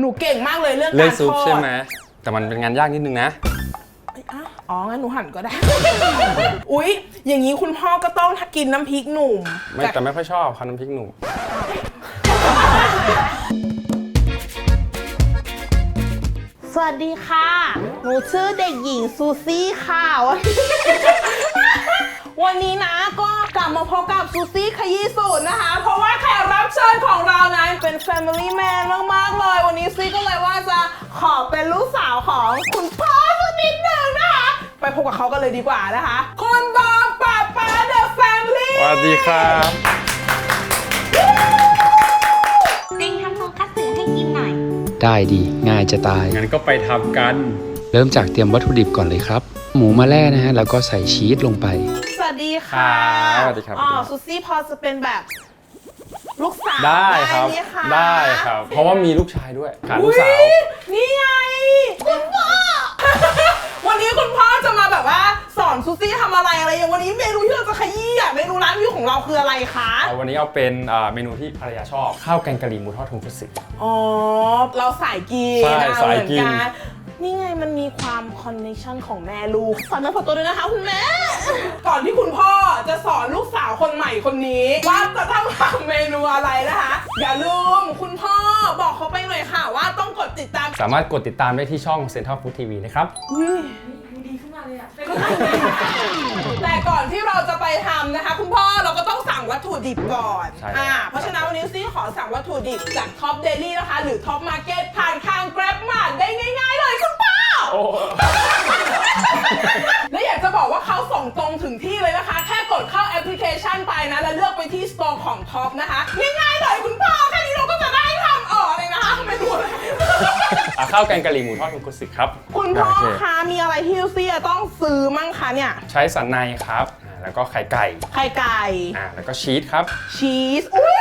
หนูเก่งมากเลยเรื่องเรื่องการซุปทอดใช่ไหมแต่มันเป็นงานยากนิดนึงนะเอ้ยอะอ๋องั้นหนูหั่นก็ได้ อุ๊ย อย่างนี้คุณพ่อก็ต้องกินน้ำพริกหนุ่มไม่แต่ไม่ค่อยชอบครับน้ำพริกหนุ่มสวัสดีค่ะ หนูชื่อเด็กหญิงซูซี่ค่ะวันนี้ นะก็กลับมาพบกับซูซี่ขยี้สูตรนะคะ เพราะว่าแขกรับเชิญของเรานั้นเป็น Family Man มาก ๆ เลย วันนี้ซี่ก็เลยว่าจะขอเป็นลูกสาวของคุณพ่อสักนิดหนึ่งนะคะ ไปพบกับเขากันเลยดีกว่านะคะ คุณบอมป้าป้า The Family สวัสดีครับเต็งทำโทงคัตสึให้กินหน่อย ได้ดีง่ายจะตาย งั้นก็ไปทำกัน เริ่มจากเตรียมวัตถุดิบก่อนเลยครับ หมูมาแล่นะฮะแล้วก็ใส่ชีสลงไปส วัสดีค่ะครับสวัสดีครับ อ๋อซูซี่พอจะเป็นแบบ ลูกสาวได้ครับ หมคะได้ครับ เพราะว่ามีลูกชายด้วยขาดลูกสาว อุ๊ยนี่ไง คุณพ่อ วันนี้คุณพ่อจะมาแบบว่า สอนซูซี่ทำอะไรอะไรอย่างวันนี้เมนูที่เราจะขยี้อะเมนูร้านวิวของเราคืออะไรคะ เอาวันนี้เอาเป็นอ่าเมนูที่ภรรยาชอบ ข้าวแกงกะหรี่หมูทอดทงคัตสึ อ๋อ เราสายกินใช่นะสายเหมือนกิ นกันนี่ไงมันมีความคอนเนคชันของแม่ลูกสอนแม่ขอตัวด้วยนะคะคุณแม่ ก่อนที่คุณพ่อจะสอนลูกสาวคนใหม่คนนี้ ว่าจะต้องทำเมนูอะไรนะคะ อย่าลืมคุณพ่อบอกเขาไปหน่อยค่ะ ว่าต้องกดติดตามสามารถกดติดตามได้ที่ช่อง Central Food TV นะครับอุ๊ยแต่ก่อนที่เราจะไปทำนะคะ คุณพ่อ ถุดิบก่อนใช่อ่าเพราะฉะนั้นวันนี้ซี่ขอสั่งวัตถุดิบจากท็อปเดลี่นะคะ หรือท็อปมาร์เก็ตผ่านทาง Grab Mart ได้ง่าย ๆ เลยคุณพ่อโอ้ และอยากจะบอกว่าเขาส่งตรงถึงที่เลยนะคะ แค่กดเข้าแอปพลิเคชันไปนะ แล้วเลือกไปที่ Store ของท็อปนะคะ ง่ายๆเลยคุณพ่อแค่นี้เราก็จะได้ทำอ๋อเลยนะคะไม่รู้เลย อะข้าวแกงกะหรี่หมูทอดทงคัตสึครับคุณพ่อโเคะมีอะไรที่ซี่จะต้องซื้อมั่งคะเนี่ย ใช้สันในครับอ่า แล้วก็ไข่ไก่ไข่ไก่ อ่าแล้วก็ชีสครับ ชีส อุ้ย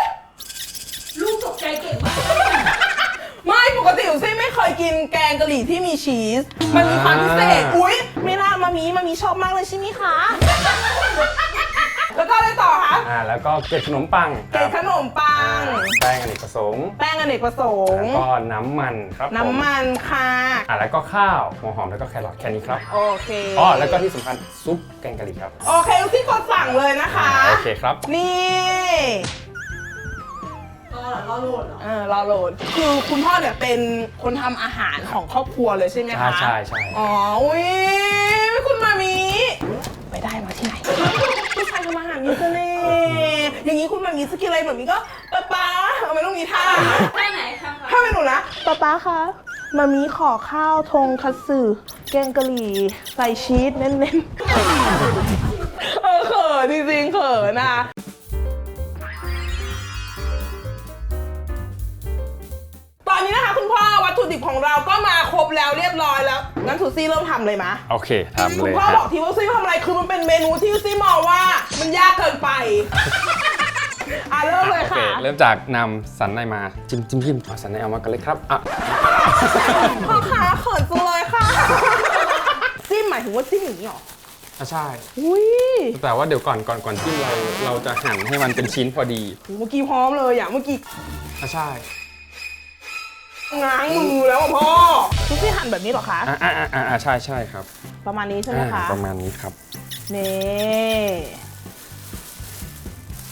ลูกตกใจเก่งมากไม่ปกติอุซี่ไม่เคยกินแกงกะหรี่ที่มีชีส มันมีความพิเศษ อุ้ยไม่น่ามามีมามีชอบมากเลยใช่ไหมคะ แล้วก็อะไรต่อคะอ่าแล้วก็เกล็ดขนมปังคเกล็รัดบขนมปังอ่าแป้งอเนกประสงค์แป้งอเนกประสงแล้วค์ ก็น้ำมันครับผมน้ำมันค่ะ อ่าแล้วก็ข้าวหัวหอมแล้วก็แครอทแค่นี้ครับโอเคอ๋อแล้วก็ที่สำคัญซุปแกงกะหรี่ครับโอเคอุซี่กดสั่งเลยนะคะโอเคครับ นี่ รอโหลดเออรอโหลด คือคุณพ่อเนี่ยเป็นคนทำอาหารของครอบครัวเลยใช่ไหมใช่คะใช่ใช่ อ๋อ อุ้ยคุณมามี ไปได้มาที่ไหน ผู้ชายทำอาหารมีเสน่ห์ อย่างนี้คุณมามีสกินอะไรแบบนี้ก็ป๊าป๊าเอาไม่ต้องมีท่าไปไหนทำถ้าเป็นหนูนะป๊าป๊าคะมามีขอข้าวทงคัตสึแกงกะหรี่ใส่ชีสเน้นๆ เออเขินจริงๆเขินนะตอนนี้นะคะคุณพ่อวัตถุดิบของเราก็มาครบแล้วเรียบร้อยแล้วงั้นทูซี่เริ่มทำเลยมะ โอเคทำคุเลณยพ่อฮะบอกทีว่าซี่ทำอะไรคือมันเป็นเมนูที่ซี่มองว่ามันยากเกินไป อะเริ่มเลยโอเคค่ะเริ่มจากนำสันในมาจิ้มจิ้มจิ้มเอาสันในเอามากันเลยครับอะพ่อขาเขินจังเลยค่ะ จิ้มหมายถึงว่าจิ้มอย่างนี้หรอ อะใช่ อุ้ยแต่ว่าเดี๋ยวก่อนก่อนก่อนจิ้มเราเราจะหั่นให้มันเป็นชิ้นพอดีเมื่อกี้พร้อมเลยอะเมื่อกี้อะใช่ง้างมือแล้วอะพ่อทุกที่หั่นแบบนี้เหรอคะอะอะอะอะอะใช่ใช่ครับประมาณนี้ใช่ไหมอ่าคะประมาณนี้ครับ นี่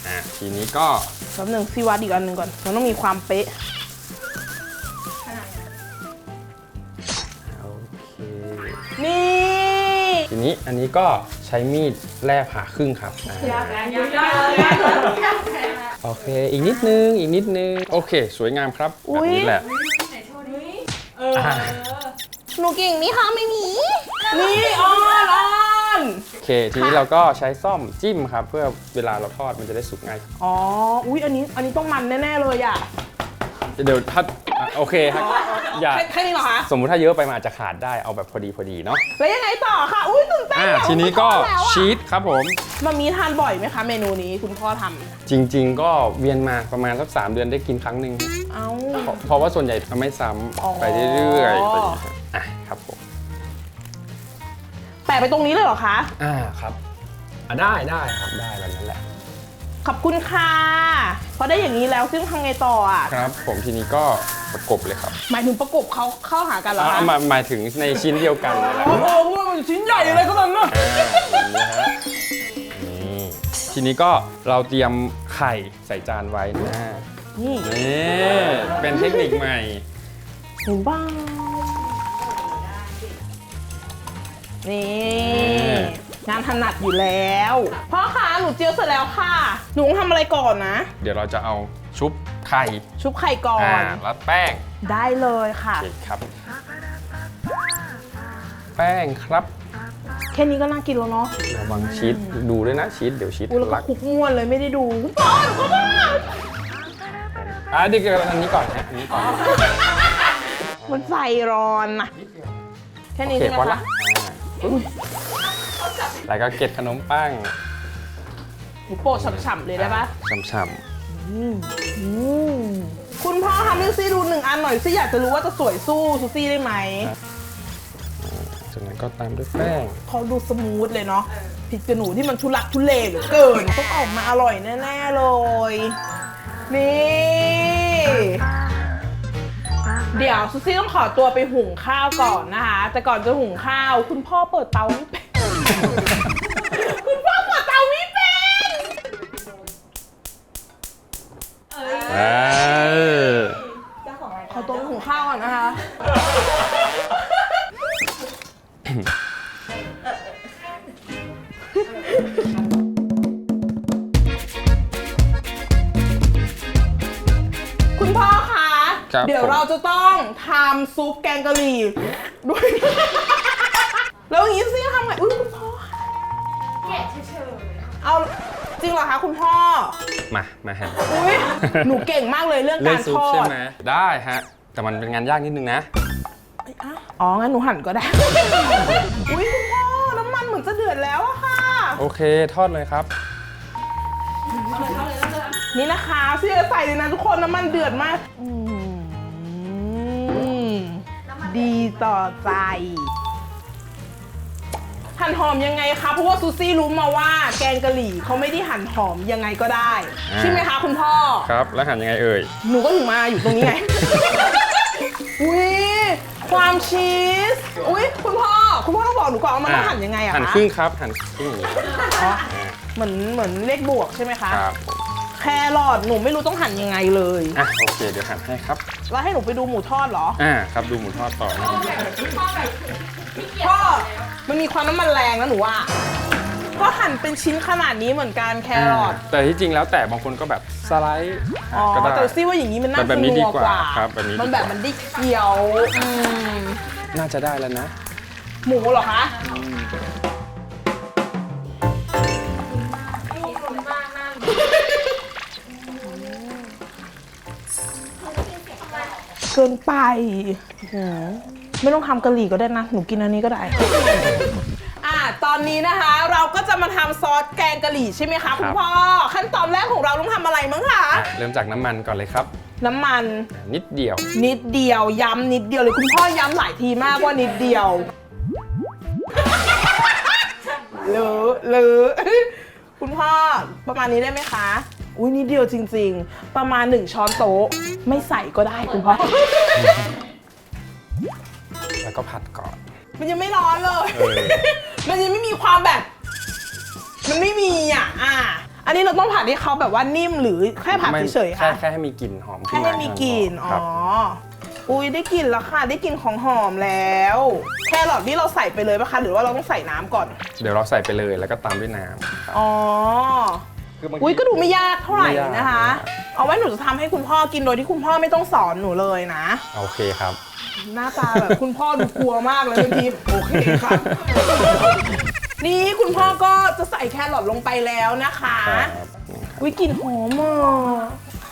อะทีนี้ก็แป๊บหนึงซีวัดอีกอันหนึ่งก่อน มันต้องมีความเป๊ะ โอเคนี่ ทีนี้อันนี้ก็ใช้มีดแล่ผ่าครึ่งครับอ่าโอเค อีกนิดนึง อีกนิดนึง โอเค สวยงามครับแบบนี้แหละอะหนูเก่งนี่คะไม่มีนี่ออนออ นโอเค ทีนี้เราก็ใช้ซ่อมจิ้มครับ เพื่อเวลาเราทอดมันจะได้สุกง่ายอ๋อ อุ้ยอันนี้อันนี้ต้องมันแน่ๆเลยอะเดี๋ยวถ้าอะโอเคครับอย่าแค่แค่นี้เหรอคะสมมุติถ้าเยอะไปมันอาจจะขาดได้เอาแบบพอดีพอดีเนาะแล้วยังไงต่อคะอุ้ยตื่นเต้นอ่าอะทีนี้ก็คุณพ่อแล้วอะชีสครับผม มันมีทานบ่อยไหมคะเมนูนี้คุณพ่อทำจริง ๆ ก็เวียนมาประมาณสักสามเดือนได้กินครั้งหนึ่งเอ้า เพราะเพราะว่าส่วนใหญ่ทำไม่ซ้อ๋อำไปเรื่อยๆไปเรื่อยๆอะครับผมแปะไปตรงนี้เลยเหรอคะ อ่าครับอะได้ได้ครับได้แบบนั้นแหละขอบคุณค่ะพอได้อย่างนี้แล้วซึ่งทำไงต่ออะ ครับ ผมทีนี้ก็ประกบเลยครับหมายถึงประกบเขาเข้าหากันเหรอเอาคะเอามาหมายถึงในชิ้นเดียวกันนี่แหละโอ้โหมันชิ้นใหญ่เลยก็ตอนนั้นอ่าอย่างนี้ฮะนี่ทีนี้ก็เราเตรียมไข่ใส่จานไว้นะนี่นี่เป็นเทคนิคใหม่ เห็นบ้าง นี่งานถนัดอยู่แล้วพ่อคะหนูเจียวเสร็จแล้วค่ะ หนูต้องทำอะไรก่อนนะ เดี๋ยวเราจะเอาชุบไข่ชุบไข่ก่ออ่านรัดแป้งได้เลยค่ะ โอเคครับ แป้งครับ แค่นี้ก็น่ากินแล้วเนาะระวังชีสดูด้วยนะชีสเดี๋ยวชีสอุ้ยแล้วก็ลักคลุกม้วนเลยไม่ได้ดูพ่อหนูก็บ้าอะเดี๋ยวอันนี้ก่อนนะอันนี้ก่อนมันใส่ร้อนนะแค่โอนี้เคใช่ไหมพอละคะอ่า แล้วก็เกล็ดขนมปังหนูโปะฉ่ำๆเลยได้ปะฉ่ำอืมคุณพ่อทำให้ซี่ดูหนึ่งอันหน่อยซี่อยากจะรู้ว่าจะสวยสู้ซูซี่ได้ไหม ๆจากนั้นก็ตามด้วยแป้ง เขาดูสมูทเลยเนาะผิดกับหนูที่มันทุลักทุเลเหลือเกิน ต้องออกมาอร่อยแน่ ๆ เลย นี่ เดี๋ยวซูซี่ต้องขอตัวไปหุงข้าวก่อนนะคะ แต่ก่อนจะหุงข้าว คุณพ่อเปิดเตาไม่เป็นคุณพ่อเปิดเตาไม่เป็นเออขอตัวไปหุงข้าวก่อนนะคะ ครับเดี๋ยวผม เราจะต้องทำซุปแกงกะหรี่ด้วย แล้วอย่างนี้ซิทำไงอุ้ยคุณพ่อแกะเฉยเอาจริงเหรอคะคุณพ่อมา มาฮะอุ้ยหนูเก่งมากเลยเรื่องเล่กานรซุปทอใช่ดไหมได้ฮะ แต่มันเป็นงานยากนิดนึงนะ อ๋องั้นหนูหั่นก็ได้ อุ้ยคุณพ่อน้ำมันเหมือนจะเดือดแล้วอะค่ะ โอเค ทอดเลยครับ นี่นะคะเสื้อใส่เลยนะทุกคนน้ำมันเดือดมากอืม ดีต่อใจ หั่นหอมยังไงคะ เพราะว่าซูซี่รู้มาว่าแกงกะหรี่เขาไม่ได้หั่นหอมยังไงก็ได้ อ่า ใช่ไหมคะคุณพ่อ ครับ แล้วหั่นยังไงเอ่ย หนูก็ถึงมาอยู่ตรงนี้ไง อุ้ยความชีส อุ้ยคุณพ่อ คุณพ่อต้องบอกหนูก่อนว่ามันต้องหั่นยังไงอะคะหั่นครึ่งครับ หั่นครึ่งอย่างนี้อ๋อเหมือนเหมือนเลขบวกใช่ไหมคะ ครับผม แครอทหนูไม่รู้ต้องหั่นยังไงเลย อะโอเคเดี๋ยวหั่นให้ครับ แล้วให้หนูไปดูหมูทอดเหรอ อ่าครับดูหมูทอดต่อนะพ่อ มันมีความน้ำมันแรงนะหนูว่าก็หั่นเป็นชิ้นขนาดนี้เหมือนกันแครอทแต่ที่จริงแล้วแต่บางคนก็แบบสไลด์อ๋อก็ได้ แต่ซี่ว่าอย่างนี้มันน่าแต่แบบนี้จะดีนัวกว่ากว่าครับแบบนี้ดีกว่ามั มันแบบมันได้เคี้ยวอืมน่าจะได้แล้วนะ หมูเหรอคะ เกินไปหือไม่ต้องทำกะหรี่ก็ได้นะ หนูกินอันนี้ก็ได้ อะตอนนี้นะคะ เราก็จะมาทำซอสแกงกะหรี่ใช่ไหมคะคุณพ่อขั้นตอนแรกของเราต้องทำอะไรมั้งคะอะเริ่มจากน้ำมันก่อนเลยครับ น้ำมันนิดเดียว นิดเดียวย้ำนิดเดียวเลยคุณพ่อย้ำหลายทีมากว่านิดเดียวหรือหรือคุณพ่อประมาณนี้ได้ไหมคะ อุ้ยนิดเดียวจริง ๆ ประมาณหนึ่งช้อนโต๊ะ ไม่ใส่ก็ได้คุณพ่อ แล้วก็ผัดก่อน มันยังไม่ร้อนเลย เออ มันยังไม่มีความแบบ มันไม่มีอะ อะ อันนี้เราต้องผัดให้เขาแบบว่านิ่มหรือแค่ผัดไม่เฉยๆแค่ค่ะแค่ให้มีกลิ่นหอมแค่ขึ้นให้มามีเท่ากลิ่น อ๋คอรับอุ้ยได้กลิ่นแล้วค่ะ ได้กลิ่นของหอมแล้ว แครอทนี่เราใส่ไปเลยปะคะ หรือว่าเราต้องใส่น้ำก่อน เดี๋ยวเราใส่ไปเลยแล้วก็ตามด้วยน้ำครับอ๋อ คือบางที อุ้ยก็ดูไม่ยากเท่าไหร่ไม่ยากนะคะเอาไว้หนูจะทำให้คุณพ่อกินโดยที่คุณพ่อไม่ต้องสอนหนูเลยนะ โอเคครับ หน้าตาแบบ คุณพ่อดูกลัวมากเลยบางทีโอเคครับ นี่คุณพ่อก็จะใส่แครอทลงไปแล้วนะคะ ครับวิกลิ่นหอมอะ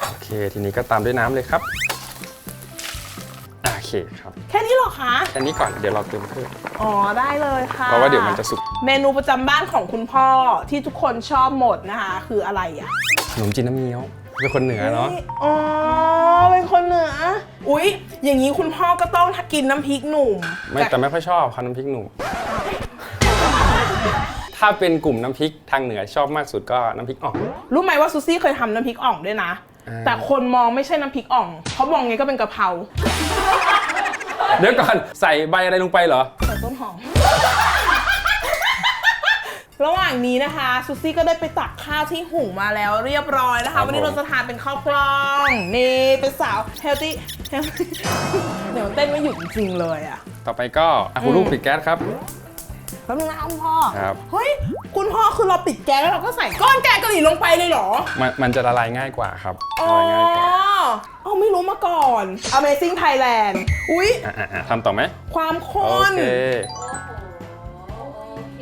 โอเค ทีนี้ก็ตามด้วยน้ำเลยครับ อะโอเคครับแค่นี้เหรอคะ แค่นี้ก่อนเดี๋ยวเราเติมเพิ่มอ๋อได้เลยค่ะเพราะว่าเดี๋ยวมันจะสุกเมนูประจำบ้านของคุณพ่อที่ทุกคนชอบหมดนะคะ คืออะไรอะขนมจีนน้ำเงี้ยวเป็นคนเหนือเนาะอ๋อเป็นคนเหนือ อุ๊ย อย่างนี้คุณพ่อก็ต้องกินน้ำพริกหนุ่มไม่แต่ไม่ค่อยชอบครับน้ำพริกหนุ่มถ้าเป็นกลุ่มน้ำพริกทางเหนือชอบมากสุดก็น้ำพริกอ่องรู้ไหมว่าซูซี่เคยทำน้ำพริกอ่องด้วยนะา แต่คนมองไม่ใช่น้ำพริกอ่องเขามองไงก็เป็นกะเพราเดี๋ยวก่อนใส่ใบอะไรลงไปเหรอ ใส่ต้นหอม ระหว่างนี้นะคะซูซี่ก็ได้ไปตักข้าวที่หุงมาแล้วเรียบร้อยนะครัคะบวันนี้ผมเราจะทานเป็นข้าวกล้องนี่เป็นสาวเฮลตี้เดี๋ยวเต้นไม่หยุดจริงๆเลยอะ ต่อไปก็อะคุณลูกปิดแก๊สครับ แป๊บนึงนะคุณพ่อ ครับ เฮ้ย คุณพ่อคือเราปิดแก๊สแล้วเราก็ใส่ก้อนแกงกะหรี่ลงไปเลยเหรอ มันมันจะละลายง่ายกว่าครับอ๋ละอลายง่ายกว่าเอาไม่รู้มาก่อน Amazing Thailand อุ๊ย อะอะอะทำต่อไหมความโอข้นเคโอ้โหโอเค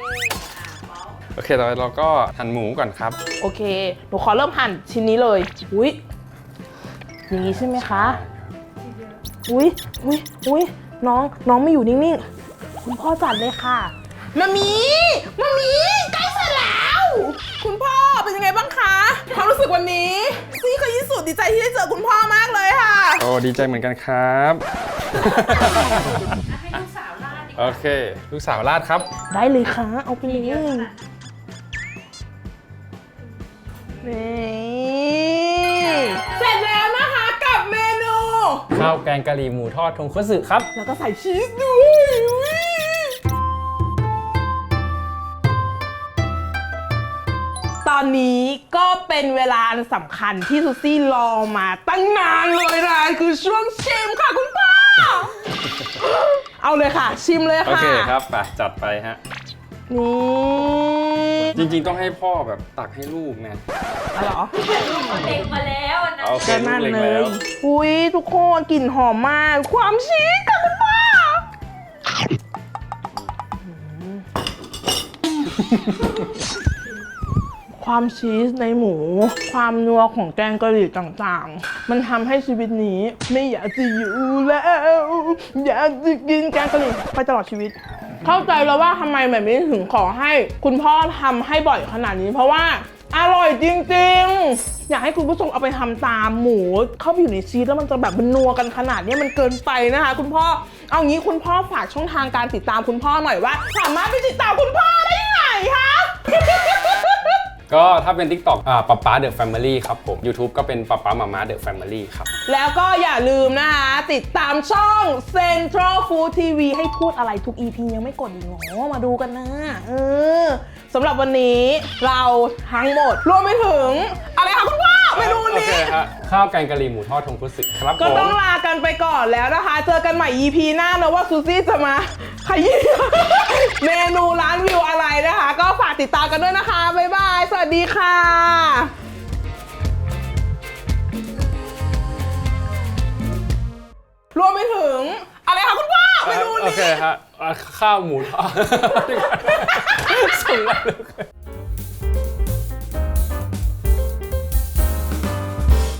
อะเมาส์โอเคต่อไปเราก็หั่นหมูก่อนครับโอเค หนูขอเริ่มหั่นชิ้นนี้เลย อุ๊ย อย่างนี้ใช่ไหมคะ อุ๊ย อุ๊ย อุ๊ย น้อง น้องไม่อยู่นิ่ง ๆ คุณพ่อจัดเลยค่ะมามีมามีใกล้เสร็จแล้ว คุณพ่อเป็นยังไงบ้างคะความรู้สึกวันนี้ซี่เคยที่สุดดีใจที่ได้เจอคุณพ่อมากเลยค่ะ โอ้ดีใจเหมือนกันครับอะให้ลูกสาวลาดดีกโอว่าเค ลูกสาวราดครับ ได้เลยค่ะ เอาไปเลยเยอะขนาดนี่เสร็จแล้วนะคะกับเมนู ข้าวแกงกะหรี่หมูทอดทงคัตสึครับ แล้วก็ใส่ชีสด้วย อุ๊ยตอนนี้ก็เป็นเวลาอันสำคัญที่ซูซี่รอมาตั้งนานเลยนะคือช่วงชิมค่ะคุณพ่อเอาเลยค่ะ ชิมเลยโอค่ะเคครับไปจัดไปฮะ นี่จริงๆต้องให้พ่อแบบตักให้ลูกนะอะไรเหรอเด็กมาแล้วอันนั้นโอเคก็ลูนั่กนเล็กเลแล้ยวอุ้ยทุกคนกลิ่นหอมมาก ความชีสค่ะคุณพ่อ ความชีสในหมู ความนัวของแกงกะหรี่ต่างๆ มันทำให้ชีวิตนี้ไม่อยากจะอยู่แล้ว อยากจะกินแกงกะหรี่ไปตลอดชีวิต เข้าใจแล้วว่าทำไมแบบนี้ถึงขอให้คุณพ่อทำให้บ่อยขนาดนี้ เพราะว่าอร่อยจริงๆ อยากให้คุณผู้ชมเอาไปทำตามหมู เข้าไปอยู่ในชีสแล้วมันจะแบบมันนัวกันขนาดนี้มันเกินไปนะคะ คุณพ่อ เอางี้คุณพ่อฝากช่องทางการติดตามคุณพ่อหน่อยว่า สามารถไปติดตามคุณพ่อได้ที่ไหนคะ ก็ถ้าเป็น TikTok อ่าป๊าป๊าเดอะแฟมิลี่ครับผม YouTube ก็เป็นป๊าป๊ามาม่าเดอะแฟมิลี่ครับ แล้วก็อย่าลืมนะคะ ติดตามช่อง Central Food TV ให้พูดอะไรทุก EP ยังไม่กดอีกเหรอมาดูกันนะเออสำหรับวันนี้เราทั้งหมด รวมไปถึง อะไรคะคุณพ่อเมนูโอนี้เคฮะข้าวแกงกะหรี่หมูทอดทงคัตสึครับก็ผมต้องลากันไปก่อนแล้วนะคะ เจอกันใหม่ EP หน้านะว่าซูซี่จะมา ขยี้เมนูร้านวิวอะไรนะคะ ก็ฝากติดตามกันด้วยนะคะ บ๊ายบาย สวัสดีค่ะรวมไปถึง อะไรคะคุณพ่อเมนูโอนี้เคฮะอ่าข้าวหมูทอดส่งมาเลย